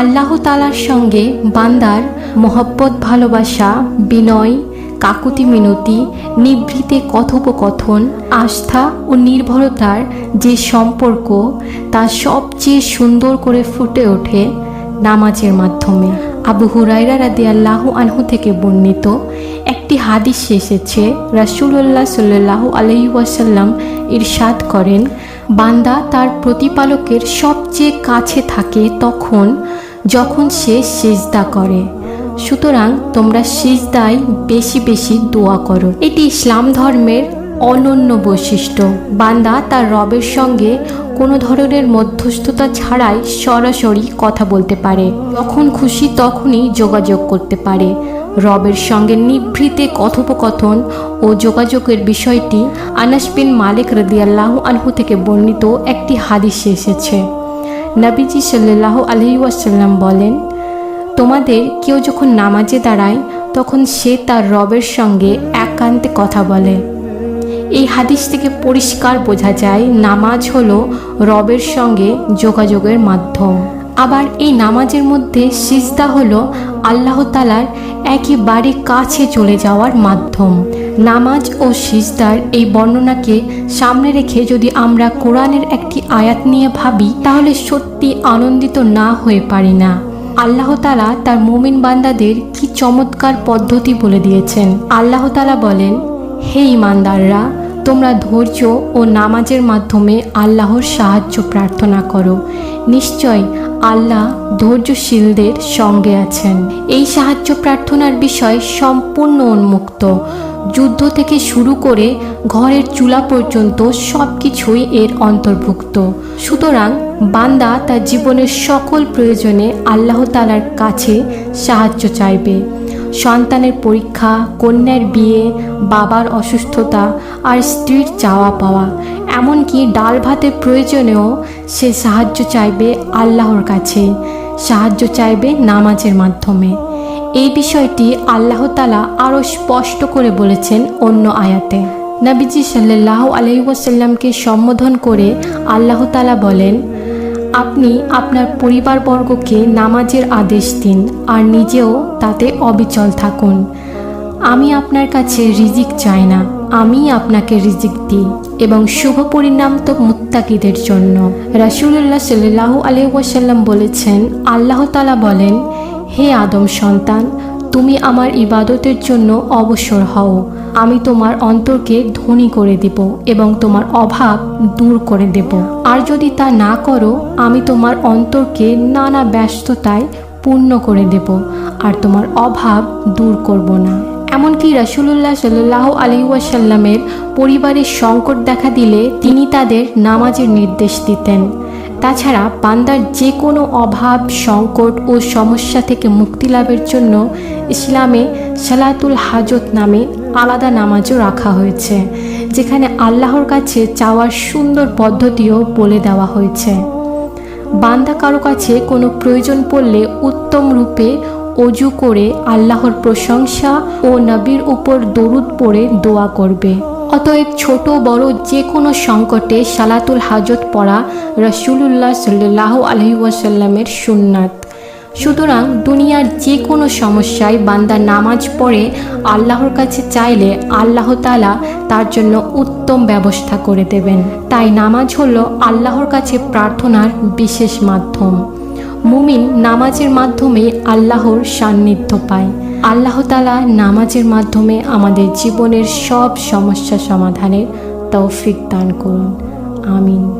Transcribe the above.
আল্লাহ তালার সঙ্গে বান্দার মহব্বত, ভালোবাসা, বিনয়, কাকুতি মিনতি, নিভৃতে কথোপকথন, আস্থা ও নির্ভরতার যে সম্পর্ক, তা সবচেয়ে সুন্দর করে ফুটে ওঠে নামাজের মাধ্যমে। আবু হুরাইরা রাদি আল্লাহ আনহু থেকে বর্ণিত একটি হাদিস এসেছে রাসুল্লাহ সাল্লাহ আলহি ওয়াসাল্লাম ইরশাদ করেন, বান্দা তার প্রতিপালকের সবচেয়ে কাছে থাকে তখন যখন সে সেজদা করে। সুতরাং তোমরা সিজদায় বেশি বেশি দোয়া করো। এটি ইসলাম ধর্মের অনন্য বৈশিষ্ট্য। বান্দা তার রবের সঙ্গে কোনো ধরনের মধ্যস্থতা ছাড়াই সরাসরি কথা বলতে পারে। যখন খুশি তখনই যোগাযোগ করতে পারে। রবের সঙ্গে নিভৃতে কথোপকথন ও যোগাযোগের বিষয়টি আনাস বিন মালিক রদিয়াল্লাহু আনহু থেকে বর্ণিত একটি হাদিসে এসেছে। নবীজি সাল্লাহ আলহি ওয়াসাল্লাম বলেন, তোমাদের কেউ যখন নামাজে দাঁড়ায়, তখন সে তার রবের সঙ্গে একান্তে কথা বলে। এই হাদিস থেকে পরিষ্কার বোঝা যায়, নামাজ হলো রবের সঙ্গে যোগাযোগের মাধ্যম। আবার এই নামাজের মধ্যে সিজদা হলো আল্লাহ তালার একেবারে কাছে চলে যাওয়ার মাধ্যম। নামাজ ও সিজদার এই বর্ণনাকে সামনে রেখে যদি আমরা কোরআনের একটি আয়াত নিয়ে ভাবি, তাহলে সত্যি আনন্দিত না হয়ে পারি না। আল্লাহ তালা তার মুমিন বান্দাদের কি চমৎকার পদ্ধতি বলে দিয়েছেন। আল্লাহ তালা বলেন, হে ইমানদাররা তোমরা ধৈর্য ও নামাজের মাধ্যমে আল্লাহর সাহায্য প্রার্থনা করো। নিশ্চয় আল্লাহ ধৈর্যশীলদের সঙ্গে আছেন। এই সাহায্য প্রার্থনার বিষয় সম্পূর্ণ উন্মুক্ত। যুদ্ধ থেকে শুরু করে ঘরের চুলা পর্যন্ত সব কিছুই এর অন্তর্ভুক্ত। সুতরাং বান্দা তার জীবনের সকল প্রয়োজনে আল্লাহ তালার কাছে সাহায্য চাইবে। সন্তানের পরীক্ষা, কন্যার বিয়ে, বাবার অসুস্থতা আর স্ত্রীর চাওয়া পাওয়া। এমনকি ডাল ভাতের প্রয়োজনেও সে সাহায্য চাইবে আল্লাহর কাছে, সাহায্য চাইবে নামাজের মাধ্যমে। এই বিষয়টি আল্লাহ তালা আরও স্পষ্ট করে বলেছেন অন্য আয়াতে। নবীজি সাল্লাহ আলহিউসাল্লামকে সম্বোধন করে আল্লাহ তালা বলেন আপনি আপনার পরিবারবর্গকে নামাজের আদেশ দিন আর নিজেও তাতে অবিচল থাকুন। আমি আপনার কাছে রিজিক চাই না, আমি আপনাকে রিজিক দিই এবং শুভ পরিণাম তো মুত্তাকিদের জন্য। রাসুল্লাহ সাল্লাহ আলহাসাল্লাম বলেছেন, আল্লাহ তালা বলেন, হে আদম সন্তান তুমি আমার ইবাদতের জন্য অবসর হও। আমি তোমার অন্তরকে ধনী করে দেব এবং তোমার অভাব দূর করে দেব। আর যদি তা না করো, আমি তোমার অন্তরকে নানা ব্যস্ততায় পূর্ণ করে দেব আর তোমার অভাব দূর করব না। এমনকি রাসুলুল্লাহ সাল্লাহ আলী ওয়াসাল্লামের পরিবারের সংকট দেখা দিলে তিনি তাদের নামাজের নির্দেশ দিতেন। তাছাড়া বান্দার যে কোনো অভাব, সংকট ও সমস্যা থেকে মুক্তি লাভের জন্য ইসলামে সালাতুল হাজত নামে আলাদা নামাজও রাখা হয়েছে, যেখানে আল্লাহর কাছে চাওয়ার সুন্দর পদ্ধতিও বলে দেওয়া হয়েছে। বান্দা কারও কাছে কোনো প্রয়োজন পড়লে উত্তম রূপে অজু করে আল্লাহর প্রশংসা ও নবীর উপর দরুদ পড়ে দোয়া করবে। অতএব ছোট, বড় যে কোনো সংকটে সালাতুল হাজত পড়া রসুল্লাহ সাল্লাহ আলহি ওয়াসাল্লামের সুন্নাত। সুতরাং দুনিয়ার যে কোনো সমস্যায় বান্দা নামাজ পড়ে আল্লাহর কাছে চাইলে আল্লাহ তালা তার জন্য উত্তম ব্যবস্থা করে দেবেন। তাই নামাজ হলো আল্লাহর কাছে প্রার্থনার বিশেষ মাধ্যম। মুমিন নামাজের মাধ্যমে আল্লাহর সান্নিধ্য পায়। আল্লাহ তালা নামাজের মাধ্যমে আমাদের জীবনের সব সমস্যা সমাধানের তৌফিক দান করুন। আমিন।